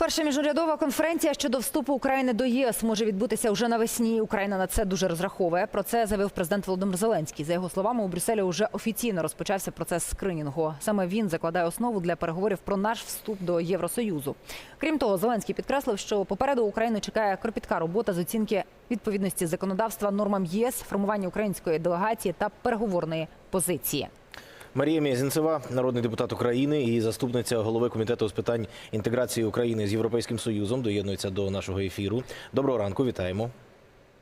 Перша міжурядова конференція щодо вступу України до ЄС може відбутися вже навесні. Україна на це дуже розраховує. Про це заявив президент Володимир Зеленський. За його словами, у Брюсселі вже офіційно розпочався процес скринінгу. Саме він закладає основу для переговорів про наш вступ до Євросоюзу. Крім того, Зеленський підкреслив, що попереду Україну чекає кропітка робота з оцінки відповідності законодавства нормам ЄС, формування української делегації та переговорної позиції. Марія Мєзінцева, народний депутат України і заступниця голови комітету з питань інтеграції України з Європейським Союзом, доєднується до нашого ефіру. Доброго ранку, вітаємо.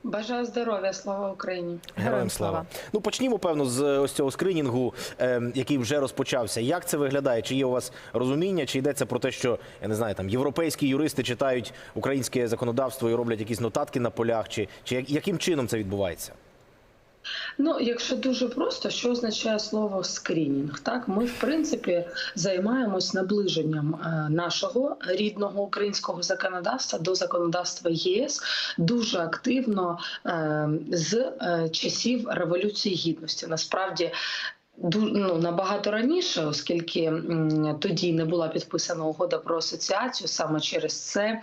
Бажаю здоров'я, слава Україні. Героям слава. Ну почнімо певно з ось цього скринінгу, е, який вже розпочався. Як це виглядає? Чи є у вас розуміння? Чи йдеться про те, що я не знаю, там європейські юристи читають українське законодавство і роблять якісь нотатки на полях? Чи, чи як- яким чином це відбувається? Ну, якщо дуже просто, що означає слово скринінг? Так, ми в принципі займаємось наближенням е, нашого рідного українського законодавства до законодавства єС дуже активно е, з е, часів революції гідності. Насправді. Ну, набагато раніше, оскільки тоді не була підписана угода про асоціацію. Саме через це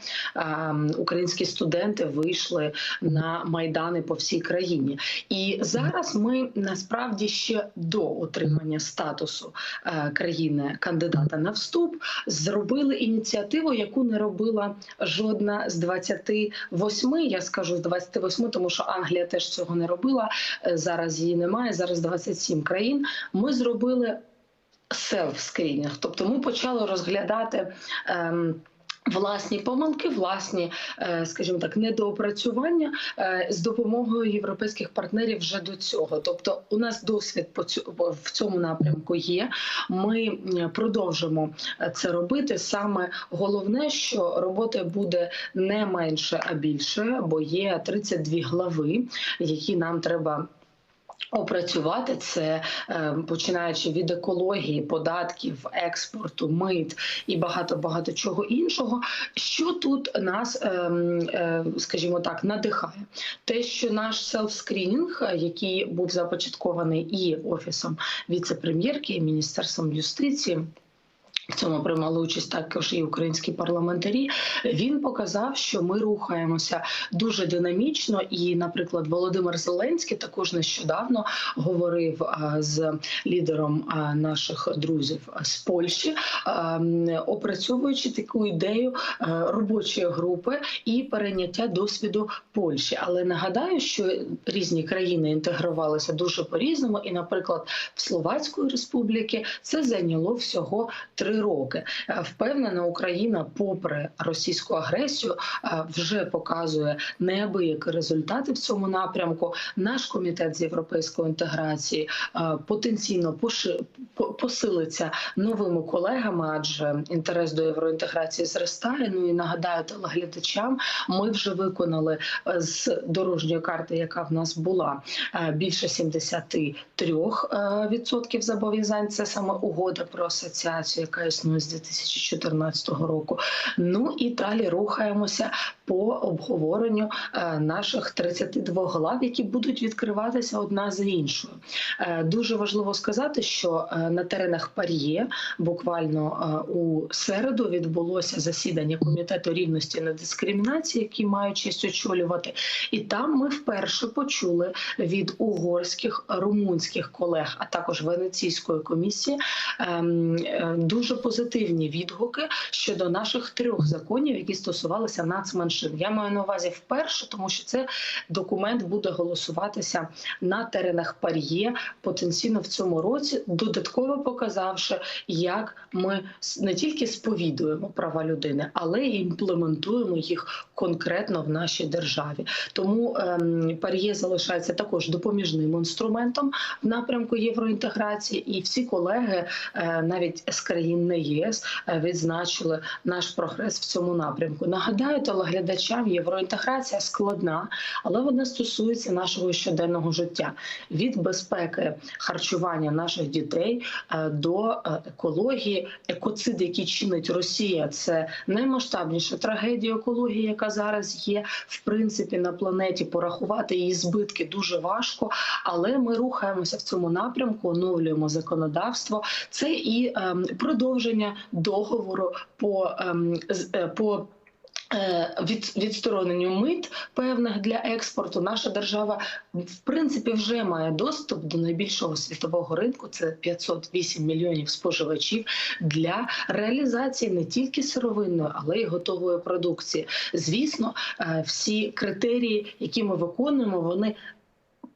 українські студенти вийшли на майдани по всій країні. І зараз ми насправді ще до отримання статусу е, країни кандидата на вступ зробили ініціативу, яку не робила жодна з 28, Я скажу з 28, тому що Англія теж цього не робила. Е, Зараз її немає. Зараз 27 країн. Ми зробили селф-скрінінг, тобто ми почали розглядати. Ем, Власні помилки, власні, е, скажімо так, недоопрацювання е, з допомогою європейських партнерів вже до цього. Тобто, у нас досвід в цьому напрямку є. Ми продовжимо е, це робити. Саме головне, що роботи буде не менше, а більше, бо є 32 глави, які нам треба. Опрацювати це е, починаючи від екології, податків, експорту, мит і багато багато чого іншого. Що тут нас, ем, е, скажімо так, надихає? Те, що наш селф-скрінінг, е, який був започаткований і офісом віце-прем'єрки, і міністерством юстиції. В цьому приймали участь також і українські парламентарі. Він показав, що ми рухаємося дуже динамічно. І, наприклад, Володимир Зеленський також нещодавно говорив з лідером наших друзів з Польщі, опрацьовуючи таку ідею робочої групи і перейняття досвіду Польщі. Але нагадаю, що різні країни інтегрувалися дуже по різному, і, наприклад, в Словацької республіки це зайняло всього три роки. Е, Впевнена, Україна, попри російську агресію, е, вже показує неабиякі результати в цьому напрямку. Наш комітет з європейської інтеграції е, потенційно посилиться новими колегами, адже інтерес до євроінтеграції зростає. Ну і нагадаю телеглядачам, ми вже виконали з дорожньої карти, яка в нас була більше 73% зобов'язань. Це саме угода про асоціацію, яка існує з 2014 року. Ну і далі рухаємося по обговоренню е, наших 32 глав, які будуть відкриватися одна за іншою. Е, Дуже важливо сказати, що е, на теренах Пар'є буквально у середу відбулося засідання комітету рівності на дискримінації, який маю честь очолювати. І там ми вперше почули від угорських румунських колег, а також венеційської комісії ем, е, дуже позитивні відгуки щодо наших трьох законів, які стосувалися нацменшин. Я маю на увазі вперше, тому що це документ буде голосуватися на теренах Пар'є потенційно в цьому році, додатково показавши, як ми не тільки сповідуємо права людини, але й імплементуємо їх конкретно в нашій державі. Тому ем, Пар'є залишається також допоміжним інструментом в напрямку євроінтеграції, і всі колеги, е, навіть з країн не ЄС, е, відзначили наш прогрес в цьому напрямку. Нагадаю телеглядачам, євроінтеграція складна, але вона стосується нашого щоденного життя від безпеки харчування наших дітей е, до е, екології, екоцид, який чинить Росія, це наймасштабніша трагедія екології, яка зараз є в принципі на планеті. Порахувати її збитки дуже важко, але ми рухаємося в цьому напрямку, оновлюємо законодавство. Це і ем, продовження договору по, ем, е, по е, від, відстороненню мит певних для експорту. Наша держава в принципі вже має доступ до найбільшого світового ринку. Це 508 мільйонів споживачів для реалізації не тільки сировинної, але й готової продукції. Звісно, е, всі критерії, які ми виконуємо, вони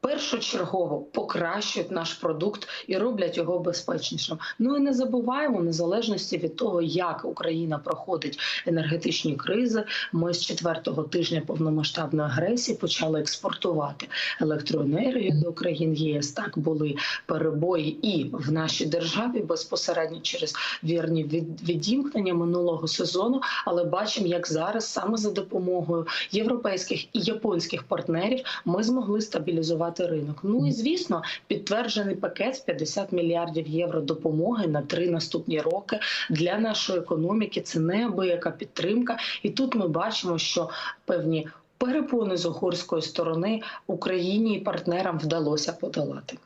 першочергово покращують наш продукт і роблять його безпечнішим. Ну і не забуваємо, незалежності від того, як Україна проходить енергетичні кризи. Ми з четвертого тижня повномасштабної агресії почали експортувати електроенергію до країн ЄС. Так були перебої і в нашій державі безпосередньо через вірні від- відімкнення минулого сезону. Але бачимо, як зараз саме за допомогою європейських і японських партнерів ми змогли стабілізувати ринок. Ну і звісно, підтверджений пакет з 50 мільярдів євро допомоги на три наступні роки для нашої економіки. Це неабияка підтримка. І тут ми бачимо, що певні перепони з угорської сторони Україні і партнерам вдалося подолати.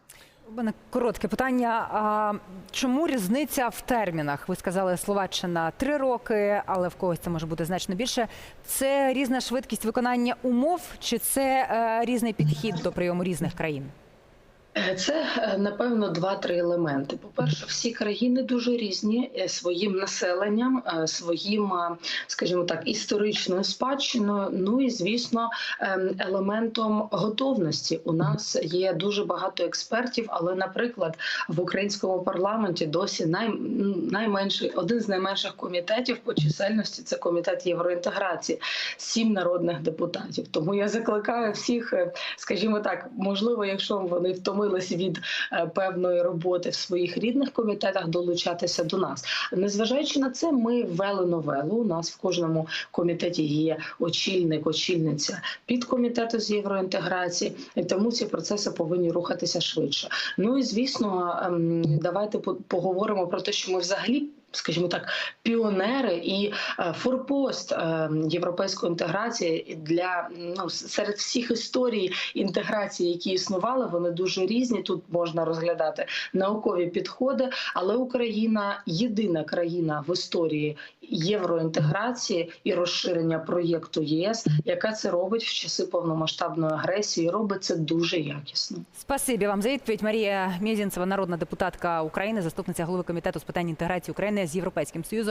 Мене коротке питання. А чому різниця в термінах? Ви сказали Словаччина три роки, але в когось це може бути значно більше. Це різна швидкість виконання умов, чи це е, різний підхід до прийому різних країн? Це е, напевно два-три елементи. По-перше, всі країни дуже різні е, своїм населенням, е, своїм, скажімо так, історичною спадщиною. Ну і звісно, ем, елементом готовності. У нас є дуже багато експертів, але, наприклад, в українському парламенті досі най, найменший один з найменших комітетів по чисельності це комітет євроінтеграції, сім народних депутатів. Тому я закликаю всіх, скажімо так, можливо, якщо вони втомилися від е, певної роботи в своїх рідних комітетах, долучатися до нас. Незважаючи на це, ми ввели новелу. У нас в кожному комітеті є очільник, очільниця підкомітету з євроінтеграції, і тому ці процеси повинні рухатися швидше. Ну і звісно, ем, давайте по- поговоримо про те, що ми взагалі. Скажімо так, піонери і е, форпост е, європейської інтеграції для ну серед всіх історій інтеграції, які існували, вони дуже різні. Тут можна розглядати наукові підходи, але Україна єдина країна в історії євроінтеграції і розширення проєкту ЄС, яка це робить в часи повномасштабної агресії. Робить це дуже якісно. Спасибі вам за відповідь. Марія Мєзінцева, народна депутатка України, заступниця голови комітету з питань інтеграції України з Європейським Союзом.